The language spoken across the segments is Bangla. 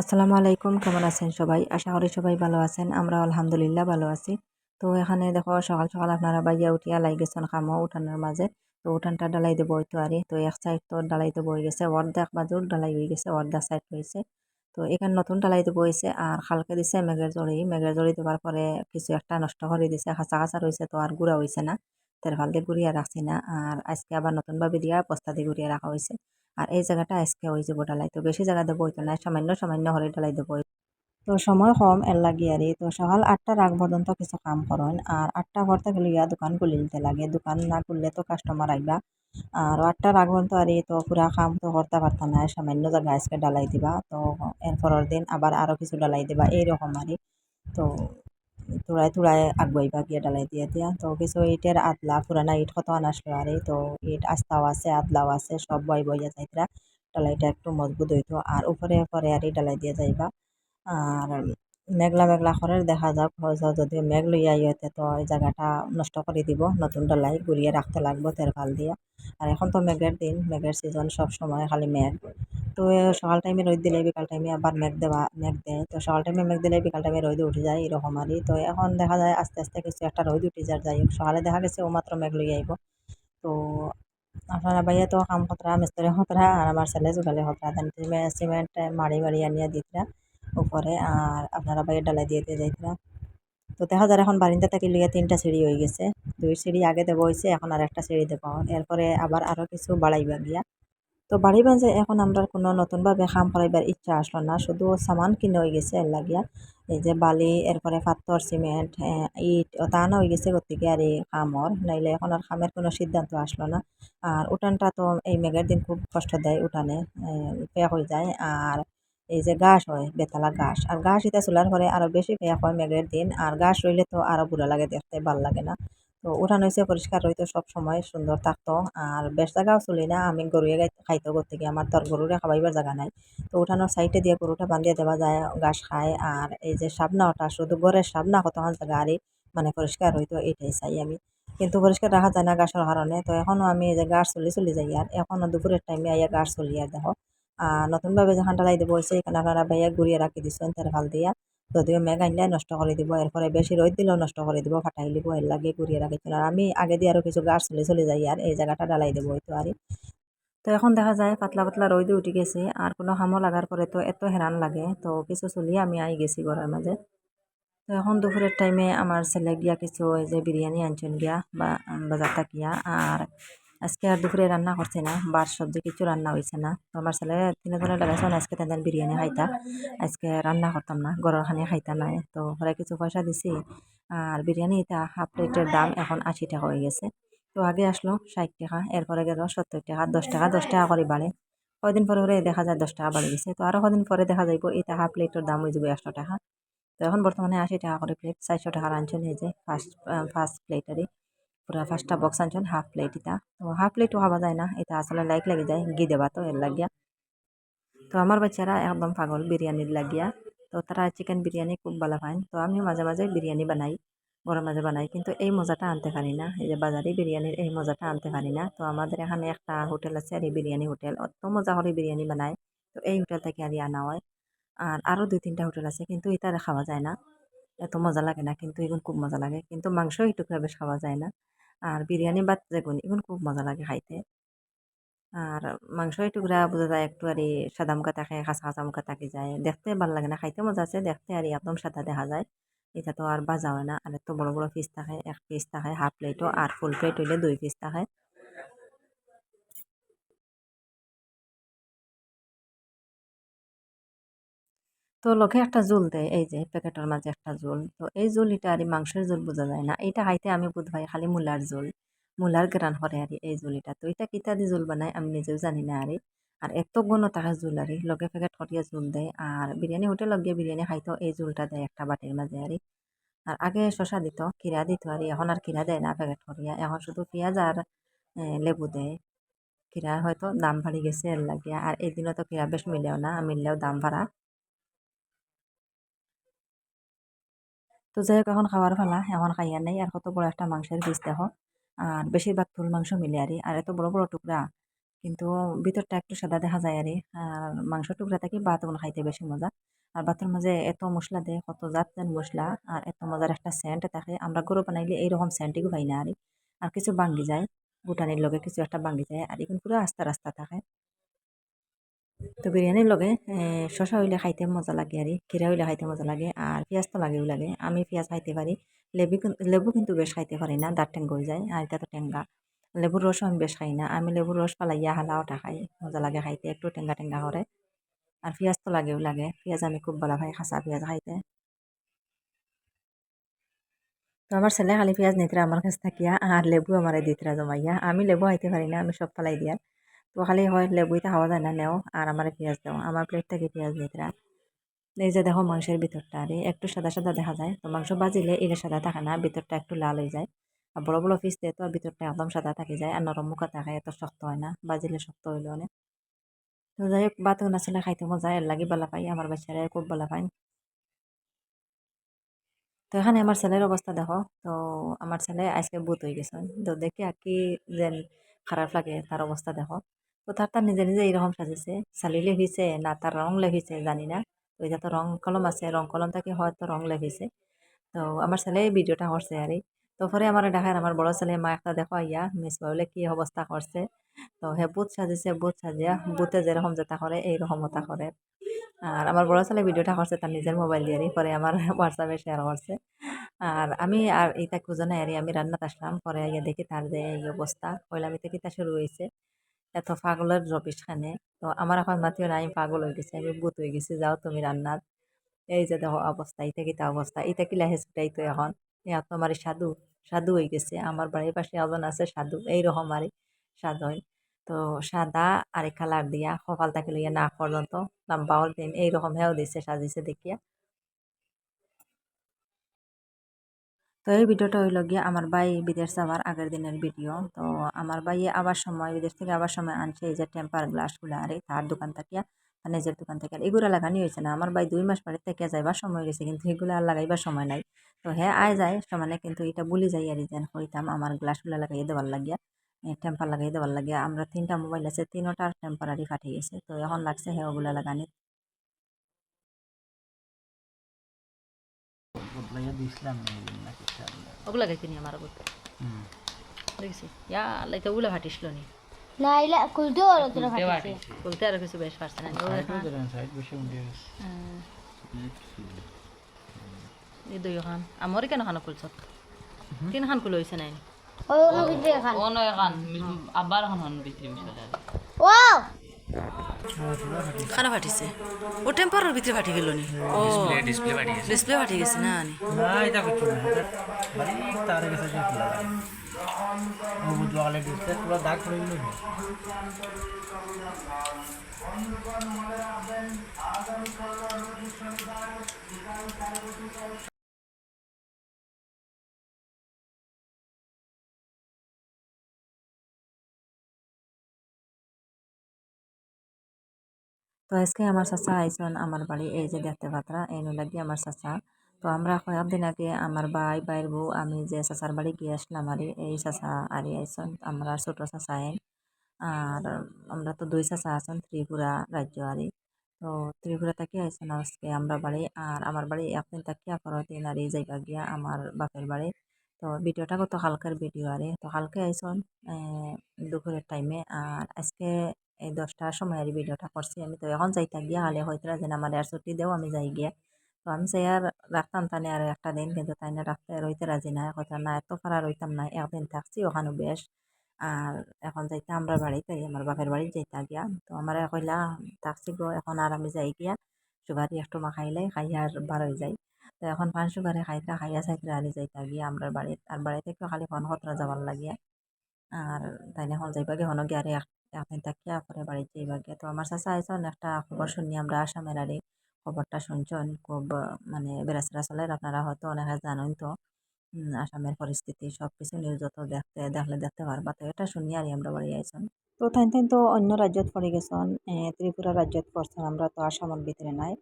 আসসালামু আলাইকুম, কেমন আছেন সবাই? আশা করি সবাই ভালো আছেন আমরা আলহামদুলিল্লাহ ভালো আছি। তো এখানে দেখো, সকাল সকাল আপনারা বাইয়া উঠিয়া লাই গেছেন খামো উঠানোর মাঝে। তো উঠানটা ডালাই দেবো তো আরে তো এক সাইড তো ডালাই দেবো হয়ে গেছে, অর্ধেক বাজুর ডালাই হয়ে গেছে, অর্ধেক সাইড হয়েছে তো এখানে নতুন ডালাই দেবো হয়েছে আর খালকে দিছে মেঘের জড়ি। মেঘের জড়ি দেওয়ার পরে কিছু একটা নষ্ট করে দিছে, খাঁচা খাঁচা রয়েছে তো আর গুঁড়া হয়েছে না। তেরফাল দিয়ে গুড়িয়া রাখছি না। আর আজকে আবার নতুনভাবে দিয়া বস্তা দিয়ে গুড়িয়া রাখা হয়েছে আর এই জায়গাটা আজকে হয়ে যাব ডালাই তো বেশি জায়গা দেবো হইতো না সামান্য সামান্য হলে ডালাই দেবো। তো সময় কম এর লাগি আর। তো সকাল আটটার আগ পর্যন্ত কিছু কাম করেন। আর আটটা পর থেকে লইয়া দোকান খুলে নিতে লাগে। দোকান না খুললে তো কাস্টমার আইবা। আর আটটার আগ পর্যন্ত আর, তো পুরা কাম তো করতে পারতাম না। সামান্য জায়গা আজকে ডালাই দিবা। তো এরপরের দিন আবার আরও কিছু ডালাই দিবা। এইরকম আর। তো তুড়ায় তুড়ায় আগুয়াইবা গিয়ে ডালাই দিয়ে দিয়া তো কিছু ইটের আদলা পুরানা ইট কত আসলো আর তো ইট আস্তাও আছে আদলাও আছে সব বই বইয়া যাইতরা ডালাইটা একটু মজবুত হইতো আর উপরে পরে আর ডালাই দিয়ে যাইবা আর মেঘলা মেঘলা করে দেখা যাক যদিও মেঘ লইয়া ইয়েতে তো এই জায়গাটা নষ্ট করে দিব নতুন ডালাই গুড়িয়ে রাখতে লাগবো তেরপাল দিয়ে। আর এখন তো মেঘের দিন, মেঘের সিজন সব সময় খালি মেঘ। তো সকাল টাইমে রোদ দিলে, বিকাল টাইমে আবার মেঘ দেওয়া মেঘ দেয় তো সকাল টাইমে মেঘ দিলে, বিকাল টাইমে রোদ উঠে যায় এরকম আরই তো এখন দেখা যায় আস্তে আস্তে কিছু একটা রোদ উঠে যায়, যাই সকালে দেখা গেছে ও মাত্র মেঘ লই আইব তো আপনারা বাইরে তো কাম খতরা মিস্ত্রি খতরা আর আমার ছেলে যোগালে খতরা সিমেন্ট মারি মারি আনিয়া দিতরা উপরে আর আপনারা বাইরে ডালাই দিয়ে দিয়ে যাইতরা তো দেখা যায় এখন বারিন্দা থেকে লিয়ে তিনটা সিঁড়ি হয়ে গেছে। দুই সিঁড়ি আগে দেবো হয়েছে এখন আর একটা সিঁড়ি দেবো। এরপরে আবার আরও কিছু বাড়াইবা গিয়া তো বাড়িবা যে এখন আমরা কোনো নতুনভাবে কাম করাইবার ইচ্ছা আসলো না। শুধু সামান কিনে হয়ে গেছে এর লাগিয়া। এই যে বালি, এরপরে পাথর, সিমেন্ট ইট তানা হয়ে গেছে গতিকে আর এই কামর নাইলে এখন আর কামের কোনো সিদ্ধান্ত আসলো না। আর উঠানটা তো এই মেঘের দিন খুব কষ্ট দেয় উঠানে পেয়া হয়ে যায়। আর এই যে ঘাস হয়, বেতালা ঘাস। আর ঘাস এটা চুলার পরে আরও বেশি পেয়া হয় মেঘের দিন। আর ঘাস রইলে তো আরও বুড়া লাগে দেখতে, ভালো লাগে না। তো উঠান হয়েছে পরিষ্কার হইতো সব সময় সুন্দর থাকতো। আর বেশ জায়গাও চলি না, আমি গরুয়ে খাইতো করতে গিয়ে আমার তো আর গরুরে খাবাইবার জায়গা নাই। তো উঠানোর সাইডে দিয়ে গরুটা বান্ধিয়ে দেওয়া যায়, ঘাস খায়। আর এই যে সাবনা ওটা, শুধু ঘরের সাবনা কতক্ষণ জায়গা মানে পরিষ্কার হইতো, এটাই চাই আমি। কিন্তু পরিষ্কার রাখা যায় না গাছের কারণে। তো এখনও আমি এই যে গাছ চলি চলি যাই, আর এখনও দুপুরের টাইমে আইয়া গাছ চলি আর দেখো নতুনভাবে যখন ডালাই দিব হয়েছে এখানে আপনারা ভাইয়া ঘুরিয়ে রাখি দিচ্ছেন তের ভালো দিয়া। যদিও মেঘ আনলে নষ্ট করে দিব, এরপরে বেশি রোদ দিলেও নষ্ট করে দিব, ফাটাই দিব এর লাগে ঘুরিয়ে রাখিছিল আর আমি আগে দিয়ে আরও কিছু গাছ চলে চলে যাই আর এই জায়গাটা ডালাই দেবো হয়তো আর তো এখন দেখা যায়, পাতলা পাতলা রোদে উঠে গেছে আর কোনো হামো লাগার পরে তো এত হেরান লাগে, তো কিছু চলিয়ে আমি আই গেছি ঘরের মাঝে তো এখন দুপুরের টাইমে আমার ছেলে গিয়া কিছু যে বিরিয়ানি আনছেন গিয়া বা বাজার থাকিয়া আর আজকে আর দুপুরে রান্না করছে না বার সবজি কিছু রান্না হয়েছে না। আমার ছেলে তিনজনে লাগাইছে আজকে তাদের বিরিয়ানি খাইতা। আজকে রান্না করতাম না গরর খানি খাইতা নাই। তো ওরা কিছু পয়সা দিছি, আর বিরিয়ানি এটা হাফ প্লেটের দাম এখন আশি টাকা হয়ে গেছে। তো আগে আসলো ষাট টাকা, এরপরে গেল সত্তর টাকা, দশ টাকা দশ টাকা করে বাড়ে। কদিন পরে পরে দেখা যায় দশ টাকা বাড়ে গেছে। তো আরও কদিন পরে দেখা যাইব এটা হাফ প্লেটের দাম হয়ে যাবে একশো টাকা। তো এখন বর্তমানে আশি টাকা করে প্লেট চারশো টাকা আনছেন এই যে ফার্স্ট ফার্স্ট প্লেটারই পুরা ফার্স্টটা বক্স আনছেন হাফ প্লেট এটা তো হাফ প্লেটও খাওয়া যায় না, এটা আসলে লাইক লাগে যায়, ঘি দেবা তো, এর লাগিয়া। তো আমার বাচ্চারা একদম পাগল, বিরিয়ানির লাগিয়া। তো তারা চিকেন বিরিয়ানি খুব ভালো পায়। তো আমি মাঝে মাঝে বিরিয়ানি বানাই, গরম মাঝে বানাই, কিন্তু এই মজাটা আনতে পারি না। এই যে বাজারে বিরিয়ানির এই মজাটা আনতে পারি না। তো আমাদের এখানে একটা হোটেল আছে, আর এই বিরিয়ানি হোটেল অত মজা করে বিরিয়ানি বানায়। তো এই হোটেল থেকে আর আনা হয়। আর আরও দুই তিনটা হোটেল আছে, কিন্তু এটা খাওয়া যায় না। এত মজা লাগে না, কিন্তু এগুলো খুব মজা লাগে। কিন্তু মাংস একটুকু বেশ খাওয়া যায় না। আর বিরিয়ানি বাদ যেগুন এখন খুব মজা লাগে খাইতে। আর মাংস টুকরা বোঝা যায়, একটু আর সাদা মুখা থাকে, কাঁচা কাঁচা মুখা থাকে যায়। দেখতে ভালো লাগে না, খাইতে মজা আছে, দেখতে আর একদম সাদা দেখা যায়। এটা তো আর বাজা হয় না, আর এত বড় বড় পিস থাকে, এক পিস থাকে হাফ প্লেটও আর ফুল প্লেট হইলে দুই পিস থাকে। তো লোকে একটা জোল দেয়, এই যে প্যাকেটের মাঝে একটা জোল। তো এই জোল এটা আর মাংসের জোল বোঝা যায় না। এটা খাইতে আমি বোধ হয় খালি মূলার জোল, মূলার গ্রান করে আর এই জোলিটা তো এটা কিতা দিয়ে জোল বানায় আমি নিজেও জানি না আরে। আর এত গুণ তাকে জোল আর লগে প্যাকেট করিয়া জোল দেয়। আর বিরিয়ানি হোটেল গিয়ে বিরিয়ানি খাইতো এই জোলটা দেয় একটা বাটির মাঝে আর। আর আগে শশা দিত কিরা দিত আর, এখন আর কিরা দেয় না প্যাকেট করিয়া। এখন শুধু পেঁয়াজ আর লেবু দেয়। কিরা হয়তো দাম বাড়ি গেছে এর লাগিয়া। আর এই দিনও তো কিরা বেশ মিলেও না, মিললেও দাম বাড়া। তো যাই হোক, এখন খাওয়ার ফেলা, এখন খাইয়া নেই। আর কত বড় একটা মাংসের পিস দেখো। আর বেশিরভাগ ফুল মাংস মিলে আরই আর এত বড় বড় টুকরা। কিন্তু ভিতরটা একটু সাদা দেখা যায় আরে আর মাংস টুকরা থাকি ভাতগুলো খাইতে বেশি মজা। আর ভাতের মাঝে এত মশলা দেয় কত জাত জাত মশলা আর এত মজার একটা সেন্ট থাকে। আমরা গরু বানাইলে এইরকম সেন্টই পাই না আরে আর কিছু ভাঙ্গি যায়। ভুটানির লগে কিছু একটা ভাঙ্গি যায়। আর এখন পুরো আস্তা রাস্তা থাকে। তো বিরিয়ানির লগে শশা হইলে খাইতে মজা লাগে আর খিরা হইলে খাইতে মজা লাগে, আর পেঁয়াজ তো লাগেও লাগে। আমি পেঁয়াজ খাইতে পারি, লেবু লেবু কিন্তু বেশ খাইতে পারি না, দাঁত টেঙ্গ হয়ে যায়, আর এটা তো টেঙ্গা লেবুর রসও আমি বেশ খাই না, আমি লেবুর রস ফালাইয়া হালাওটা খাই, মজা লাগে খাইতে, একটু টেঙ্গা টেঙ্গা করে। আর পেঁয়াজ তো লাগেও লাগে, পেঁয়াজ আমি খুব ভালো খাই, খাসা পেঁয়াজ খাইতে। তো আমার ছেলে খালি পেঁয়াজ নিতরা আমার কাছে থাকিয়া, আর লেবু আমার দিতরা জমাইয়া। আমি লেবু খাইতে পারি না, আমি সব ফালাই দিয়া তো খালি হয় লেবুইটা খাওয়া যায় না নেও আর আমার পেঁয়াজ দাও। আমার প্লেট থেকে পেঁয়াজ নিতরা এই যে দেখো মাংসের ভিতরটা, আরে একটু সাদা সাদা দেখা যায়। তো মাংস বাজিলে এটা সাদা থাকে না, ভিতরটা একটু লাল হয়ে যায়। আর বড় বড় পিস দিয়ে তো ভিতরটা একদম সাদা থাকি যায়, আর নরম মুখা থাকে, এত শক্ত হয় না। বাজিলে শক্ত হইলে অনেক। তো যাই হোক বাত আসলে খাইতে মজা, এর লাগি বালা পাই, আমার বাচ্চারা খুব বালা পাই। তো এখানে আমার ছেলের অবস্থা দেখো, তো আমার ছেলে আজকে বুত হয়ে গেছে। তো দেখে আর কি যেন খারাপ লাগে তার অবস্থা দেখো। তো তার নিজে নিজে এইরকম সাজিছে। চালি লেভিছে না তার রং লেভিছে, জানি না। তো এটা তো রং কলম আছে রং কলম থেকে হয়তো রং লেভিছে। তো আমার ছেলে ভিডিওটা করছে আর তো পরে আমার দেখার আমার বড় ছেলে মা একটা দেখো ইয়া মিস বাউলে কি অবস্থা করছে তো হে বুথ সাজিছে বুথ সাজিয়া বুথে যেরকম যেটা করে এইরকম ওটা করে আর আমার বড় ছেলে ভিডিওটা করছে তার নিজের মোবাইল দিয়ে পরে আমার হোয়াটসঅ্যাপে শেয়ার করছে আর আমি আর এইটা খুঁজে নাই আমি রান্নাতে আসলাম। পরে আগে দেখি তার যে এই অবস্থা কইলাম এটা কিতা শুরু হয়েছে এত পাগলের রবিশ খানে তো আমার এখন মাতিও না, আমি পাগল হয়ে গেছি, আমি বুত হয়ে গেছি, যাও তুমি রান্নার। এই যে দেখো অবস্থা ইটা কিতা অবস্থা? ইটা কি লাহে ছুটাই তো এখন? ইয়া তো আমার সাধু সাধু হয়ে গেছে। আমার বাড়ির পাশে এজন আছে সাধু এইরকম আর সাধু তো সাদা আর কালার দিয়া কপাল তাকে লইয়া না পর্যন্ত লাম্বাও দিন এইরকম হেও দিছে, সাজিছে দেখিয়া। তো এই ভিডিওটা হইল গিয়া আমার ভাই বিদেশ যাওয়ার আগের দিনের ভিডিও। তো আমার ভাই আবার সময়, বিদেশ থেকে আবার সময় আনছে এই যে টেম্পার গ্লাসগুলো আর তার দোকান থাকিয়া নিজের দোকান থেকে। আর এগুলো লাগানি হয়েছে না, আমার ভাই দুই মাস পরে থেকে যাইবার সময় গেছে কিন্তু এগুলো আর লাগাইবার সময় নাই। তো হ্যাঁ আয় যায়, সমানে কিন্তু এটা বলি যাই আর যেন হইতাম আমার গ্লাসগুলো লাগাই দেওয়ার লাগিয়া টেম্পার লাগাই দেওয়ার লাগিয়া। আমরা তিনটা মোবাইল আছে, তিনোটার টেম্পারারি ফাটিয়ে গেছে, তো এখন লাগছে হ্যাঁ ওগুলো লাগানি বদলাইয়া দিছিলাম না কিছু ওগুলো কিনি আমার ওগুলো দেখছি ইয়া লাইতে ওগুলো ফাটিছিল নি না তোরা বলতে আরও কিছু বেশ পারছে না সাইড বসে উঠে গেছে এই দুই খান আমার কেন খান খুলছ তিন খান খুলে হয়েছে নাই ওই ওর ভিতরে খান ono kan abar kan hon bitri misale ও খানা ফাটিছে। ও টেম্পারের ভিতরে ফাটি গেল নি। ও ডিসপ্লে ফাটি গেছে। না নি। না। তো আজকে আমার চাচা আইসন আমার বাড়ি, এই যে দেখতে পাত্রা, এই লাগি আমার চাচা। তো আমরা কয়েকদিন আগে আমার ভাই, ভাইয়ের বউ, আমি যে চাচার বাড়ি গিয়ে আসলাম আর, এই চাচা আরি আইসন আমরা ছোট চাচা আইন। আর আমরা তো দুই চাচা আসন ত্রিপুরা রাজ্য আরি। তো ত্রিপুরা থেকে আইসন আজকে আমরা বাড়ি, আর আমার বাড়ি একদিন তাকিয়া পরের দিন আর এই জায়গা গিয়া আমার বাপের বাড়ি। তো ভিডিওটা কত হালকার ভিডিও আরে। তো হালকা আইসন দুপুরের টাইমে আর আজকে এই দশটার সময় আর ভিডিওটা করছি আমি। তো এখন যাইতা গিয়া হালে হয়তো যেন আমার আর ছুটি দেও আমি যাই গিয়া। তো আমি চাই আর রাখতাম তানে আর একটা দিন, কিন্তু তাই না রাখতে রইতে রাজি না। কথা না এত ফারা রইতাম না, একদিন থাকছি ওখানে বেশ। আর এখন যাইতে আমরা বাড়িতে, আমার বাপের বাড়ি যাইতা গিয়া। তো আমার কইলা, থাকছি গো, এখন আর আমি যাই গিয়া। সুবারি একটু মা খাইলে খাইয়া আর বার হয়ে যাই। তো এখন পান সুবারে খাইতা, খাইয়া চাইতে আর যাইতা গিয়া আমরা বাড়ি আর বাড়ি থেকে খালি ফোন খতরা যাবার লাগিয়া। আর তাই এখন যাইবা গিয়ে হনো গিয়ে আর একদিন থাকিয়া পরে বাড়িতে গিয়া তো আমার চাচা আইসন একটা খবর শুনি আমরা আসামের আরে খবরটা শুনছেন। খুব মানে বেড়াচেরা চলের আপনারা হয়তো, অনেকে জানেন তো। আসামের পরিস্থিতি সব কিছু নিউজত দেখতে, দেখলে দেখতে পারবা। তো এটা শুনি আর আমরা বাড়ি আইসন। তো তাই তাই তো অন্য রাজ্যত পড়ে গেছন ত্রিপুরা রাজ্যত পড়ছেন আমরা তো আসামের ভিতরে নাই,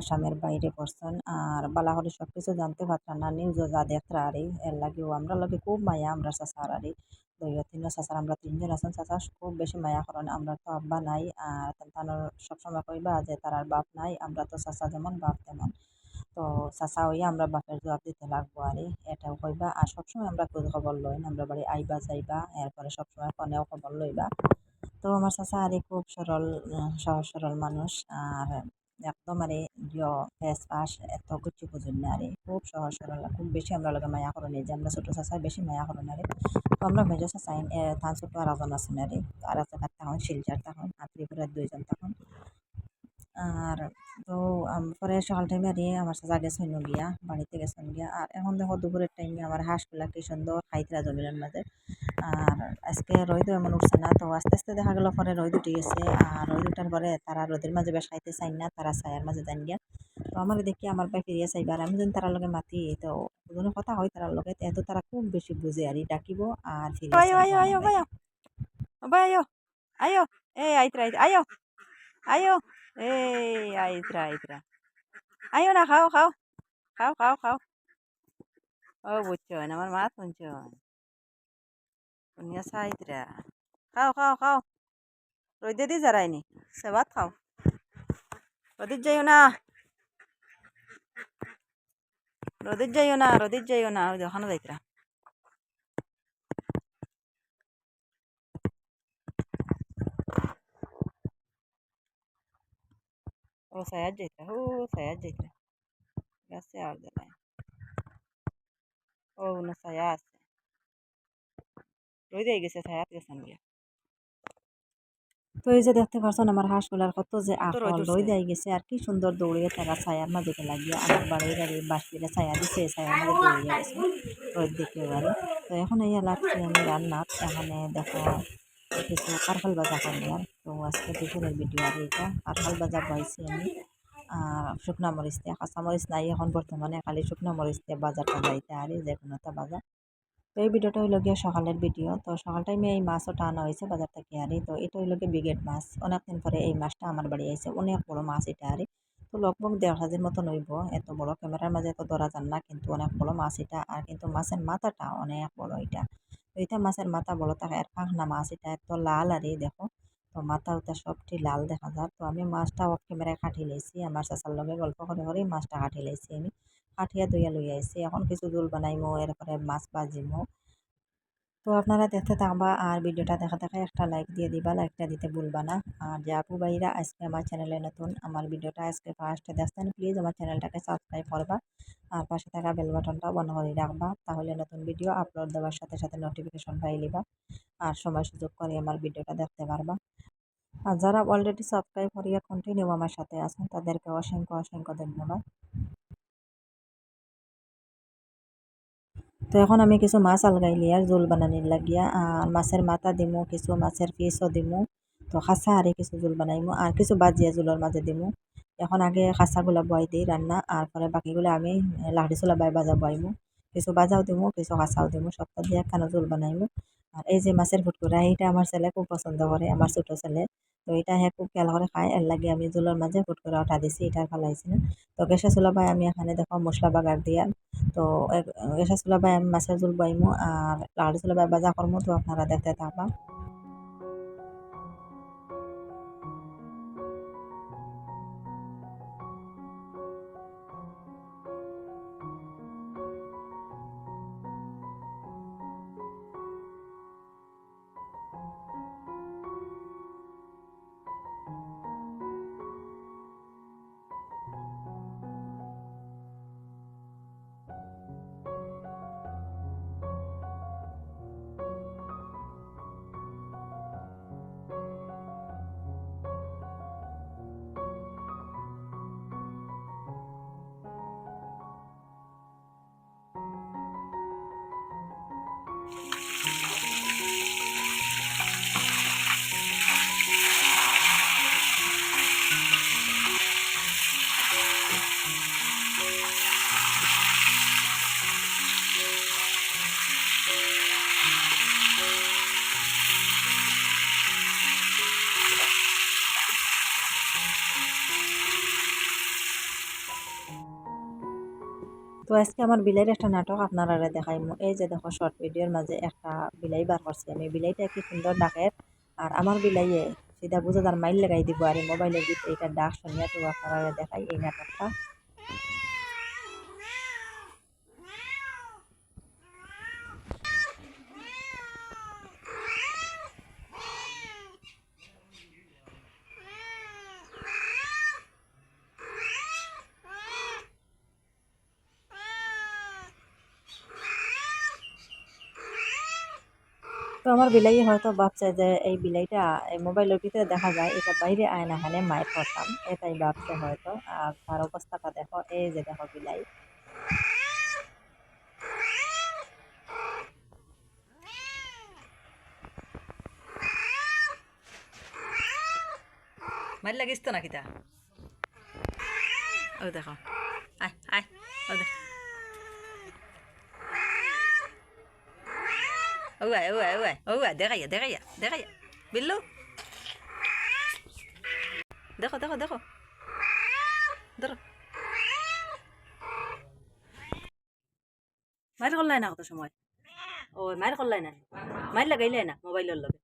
আসামের বাইরে পড়ছেন। আর বালা করে সব কিছু জানতে পারতাম না নিউজও যা দেখরা আরে এর লাগেও আমরা লগে খুব মায়া আমরা চাচার আরে লইয়া তিন চাচার আমরা তিনজন আছেন চাচা, খুব বেশি মায়া করেন। আমরা তো আব্বা নাই, আর তানোর সবসময় কইবা যে তার আর বাপ নাই, আমরা তো চাচা যেমন, বাপ তেমন। তো চাচা হইয়া আমরা বাপের জবাব দিতে লাগবো আর এটাও কইবা। আর সবসময় আমরা খোঁজ খবর লই আমরা বাড়ি আইবা যাইবা, এরপরে সবসময় ফোনেও খবর লইবা। তো আমার চাচা আরে খুব সরল সহজ সরল মানুষ, আর একদম আরে, ইয়, ফেস ওয়াশ এত কিছু বুঝুন না রে খুব সহজ, সরল খুব বেশি আমরা লগে মায়া করে এই যে আমরা ছোটো চাচাই বেশি মায়া করো না রে তো আমরা মেজো চাষাই ধান ছোটো আর আজন আছে না রে আর আছে তখন, শিলচার তখন, আর ত্রিপুরার দুইজন তখন। আর তো পরে সকাল টাইমে আর আমার চাচা গেছেন গিয়া বাড়িতে গেছেন গিয়া। আর এখন দেখো দুপুরের টাইমে আমার হাঁসগুলা কি সুন্দর খাইতরা জমিনের মাঝে। আর আজকে রোদ এমন উঠছে না তো আস্তে আস্তে দেখা গেল পরে রোদ উঠে গেছে। আর রোদ উঠার পরে তারা রোদের মাঝে বেশ খাইতে চাই না তারা ছায়ার মাঝে যান গিয়া। তো আমার দেখি আমার পায়ে ফিরিয়ে চাইবার আমি যখন তার লগে মাতি তো দুজনে কথা হয় তার লগে এত তারা খুব বেশি বুঝে আর ডাকিব আর ফিরিয়ে আয়ো আয়ো আয়ো আয়ো আয়ো আয়ো এ আইত্রা আইত্রা আয়ো আয়ো। এই আইত্রা আইত্রা আয়ো না খাও খাও খাও খাও খাও ও বুঝছ আমার মা শুনছো শুনিয়া সাইত্রা খাও খাও খাও রোদে দি যারাইনি সেবাত খাও রোদিত যাইও না রোদিত যাইও না রোদিত যাইও না ওই দেখানো যাইত্রা ও সায়াত যাইত্রা ও সায়াত যাইত্রা গাছে আর দেয় ও না ছায়া আছে রই দিয়ে গেছে ছায়াত গেছেন গিয়া তো এই যে দেখতে পারছেন আমার হাঁসগুলার কত যে কত রোদ আকল উঠছে। রই দিয়ে গেছে আর কি সুন্দর দৌড়িয়ে থাকা ছায়ার মাঝে লাগিয়ে আমার বাড়ির গাড়ি বাস দিলে ছায়া দিছে ছায়ার মাঝে দৌড়িয়ে গেছে রোদ দেখে এবারে তো এখন এই লাগছে আমি রান্নার এখানে দেখো কারখাল বাজা খাবি আর তো আজকে দুপুরের ভিডিও আর এটা কারখাল বাজা পাইছি আমি। আর শুকনা মরিচ দিয়ে। কাঁচা মরিচ নাই এখন বর্তমানে, খালি শুকনা মরিচ দিয়ে বাজারটা যাইতে আরে যে কোনো একটা বাজার। তো এই ভিডিওটা হইল গিয়ে সকালের ভিডিও তো সকাল টাইমে এই মাছও টানা হয়েছে বাজার থেকে আরে তো এটা হইল গিয়ে বিগেট মাছ। অনেকদিন পরে এই মাছটা আমার বাড়ি আইছে। অনেক বড় মাছ এটা আরে তো লগভগ দেড় হাজার মতন হইব। এত বড় ক্যামেরার মাঝে এত ধরা যান না, কিন্তু অনেক বড় মাছ এটা। আর কিন্তু মাছের মাথাটা অনেক বড় এটা। এটা মাছের মাথা বড় থাকে আর পাখনা মাছ, এটা এত লাল আর এই দেখো, তো মাথা ওটা সবটি লাল দেখা যায়। তো আমি মাছটা অফ ক্যামেরায় কাটি লাইছি আমার চাচার লগে গল্প করে করেই মাছটা কাটি লাইছি আমি। কাঠিয়া দইয়া লই আইছি, এখন কিছু জোল বানাইমো, এরপরে মাছ ভাজিমো। তো আপনারা দেখতে থাকবা আর ভিডিওটা দেখা দেখা একটা লাইক দিয়ে দিবা লাইকটা দিতে ভুলবা না। আর যে আপু ভাইরা আজকে আমার চ্যানেলে নতুন, আমার ভিডিওটা আজকে ফার্স্টে দেখছেন প্লিজ আমার চ্যানেলটাকে সাবস্ক্রাইব করবা। আর পাশে থাকা বেল বাটনটাও বন্ধ করে রাখবা, তাহলে নতুন ভিডিও আপলোড দেওয়ার সাথে সাথে নোটিফিকেশন পাই লিবা। আর সময় সুযোগ করে আমার ভিডিওটা দেখতে পারবা। আর যারা অলরেডি সাবস্ক্রাইব করিয়া কন্টিনিউ আমার সাথে আছেন, তাদেরকে অসংখ্য অসংখ্য ধন্যবাদ। তো এখন আমি কিছু মাছ আলগাইলি আর জোল বানানির লাগিয়া। আর মাছের মাথা দিমু, কিছু মাছের পিসও দিমু। তো খাসা আরে কিছু জোল বানাইমু আর কিছু বাজিয়া জোলের মাঝে দিমু। এখন আগে খাঁচাগুলো বয় দিই রান্না আর পরে বাকিগুলো আমি লাহড়ি চোলা বাই বাজা বয়মু কিছু বাজাও দিমু, কিছু খাসাও দিমু সবটা দিয়ে একখানা জোল বানাইমু। আর এই যে মাছের ভুটকুরা এইটা আমার ছেলে খুব পছন্দ করে, আমার ছোট ছেলে। তো এটা হ্যাঁ খুব খেয়াল করে খায়। এর লাগে আমি জোলের মাঝে ভুটকুরা উঠা দিছি, এটা ফেলাইছি না। তো গেসা চুলা ভাই আমি এখানে দেখো মশলা বাগার দিয়া। তো গেসা চুলা ভাই আমি মাছের জোল বাইমু, আর লাড়ি চুলা ভাই বাজা করমু, তো আপনারা দেখতে থাকবা। আজকে আমার বিলাইয়ের একটা নাটক আপনারা দেখাইমু। এই যে দেখো শর্ট ভিডিওর মাঝে একটা বিলাই বার করছি আমি। বিলাইটা কি সুন্দর ডাকের। আর আমার বিলাইয়ে সেটা বুঝে তার মাইল লাগাই দিব আর এই মোবাইলের ভিতরে এটা ডাক শুনিয়া তো আপনারা দেখাই এই নাটকটা। তো আমার বিলাই হয়তো ভাবছে যে এই বিলাইটা, এই মোবাইলের ভিতরে দেখা যায়, এটা বাইরে আয় না হানে মায়ের করতাম এটাই ভাবছে হয়তো। আর তার অবস্থাটা দেখো, এই যে দেখো বিলাই মার লাগিস তো নাকি তা? ও দেখো, আয় আয় ও দেখো। ওয়া ওয়া ওয়া ওয়া দেখাইয়া দেখাইয়া দেখাইয়া বিল্লু দেখো দেখো দেখো ধরো মায়ের করলাই না কত সময় ও মায়ের করলাই না মায়ের লাগাইলে না মোবাইলের লগে।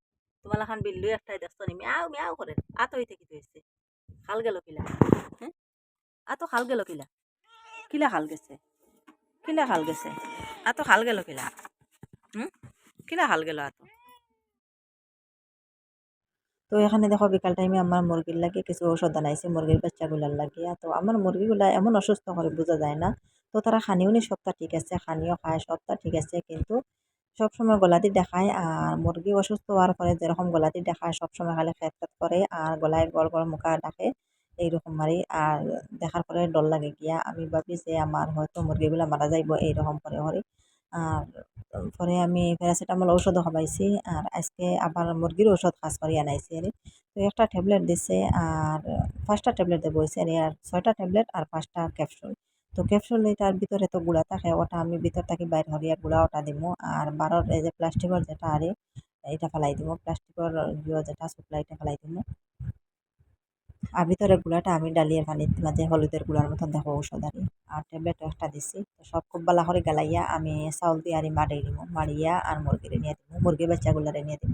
তোমার এখন বিল্লু একটাই দেখছ নি, মিয়াও মিয়াও করে আতো হইতে কি হয়েছে খাল গেল কিলা হ্যাঁ আতো খাল গেল কিলা কিলা খাল গেছে? কিলা খাল গেছে? আতো খাল গেল কিলা হুম? হাল গেল এত তো এখানে দেখো বিকাল টাইমে আমার মুরগির লাগে কিছু ঔষধ আনাইছে, মুরগির বাচ্চাগুলার লাগিয়া তো আমার মুরগিগুলা এমন অসুস্থ করে বোঝা যায় না। তো তারা খানিও নি সপ্তাহ ঠিক আছে, খানিও খায়, সপ্তাহ ঠিক আছে, কিন্তু সবসময় গলাতি দেখায় আর মুরগি অসুস্থ হওয়ার পরে যেরকম গলাতি দেখায়, সবসময় খালি খেত খেত করে আর গলায় গড় গড় মুখা ডাকে এইরকম মারি। আর দেখার পরে ডর লাগে গিয়া। আমি ভাবি যে আমার হয়তো মুরগিগুলা মারা যাইব এইরকম করে করে আর পরে আমি প্যারাসিটামল ঔষধও খাবাইছি আর আজকে আবার মুরগির ঔষধ খাস করি আনাইছি আর তো একটা ট্যাবলেট দিছে আর পাঁচটা ট্যাবলেট দেবো হয়েছে আর ছয়টা ট্যাবলেট আর পাঁচটা ক্যাপসুল। তো ক্যাপসুল এটার ভিতরে তো গুঁড়া থাকে, ওটা আমি ভিতর থাকি বাইর হরিয়া গুঁড়া ওটা দিব আর বারোর এই যে প্লাস্টিকের যেটা আরে এটা ফেলাই দিব প্লাস্টিকের যেটা সুপ্লাইটা ফেলাই দিব আর ভিতরে গুলাটা আমি ডালিয়ার পানির মাঝে হলুদেরগুলার মতন দেখো ঔষধ আরি আর ট্যাবলেট একটা দিছি, তো সব খুব বালা করে গালাইয়া আমি চাউল দিয়ে আরি মাড়াই দিব মারিয়া আর মুরগিরে নিয়ে দিব মুরগি বাচ্চাগুলারে নিয়ে দিব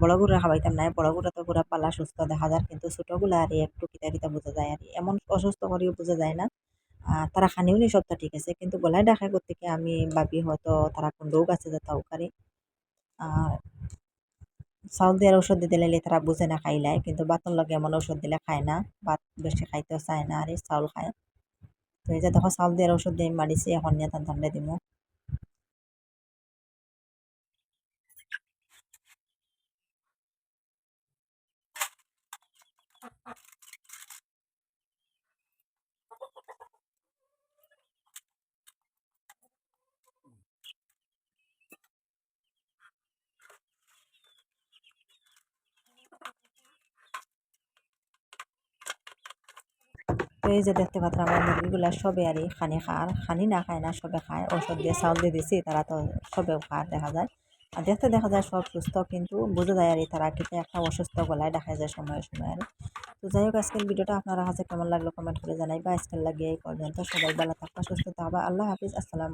বড় গুঁড়া খাবাইতাম নাই বড় গুঁড়া তো পুরা পালা সুস্থ দেখা যায়, কিন্তু ছোটোগুলা আর একটু কিতা কিতা বোঝা যায় আর, এমন অসুস্থ করেও বোঝা যায় না। তারা খানিও নি সবটা ঠিক আছে, কিন্তু গলায় ডাকে থেকে আমি ভাবি হয়তো তারা কোন রোগ আছে যে তাও কারি আর চাউল দিয়ে ঔষধ দিতে লাইলে তারা বুঝে না খাইলাই কিন্তু বাতন লগে এমন ঔষধ দিলে খায় না, ভাত বেশি খাইতেও চায় না, আর চাউল খায়। তো এই যে দেখো চাউল দিয়ে ঔষধ দিয়ে মারিছি এখন নিয়ে তান ঠান্ডা দিব তো এই যে দেখতে পাত্র আমার মুরগিগুলা সবে আর খানি খার খানি না খায় না, সবে খায়। ওষুধ দিয়ে চাউল দিয়ে দিছি, তারা তো সবে খার দেখা যায়। আর দেখতে দেখা যায় সব সুস্থ, কিন্তু বোঝা যায় আর তারা কিন্তু একটা অসুস্থ গলায় দেখা যায় সময়ে সময়ে আর। তো যাই হোক, আজকের ভিডিওটা আপনারা কাছে কেমন লাগল কমেন্ট করে জানাই বা আজকের লাগিয়ে এই পর্যন্ত। সবাই ভালো থাকবা, সুস্থ থাকবা। আল্লাহ হাফিজ। আসসালাম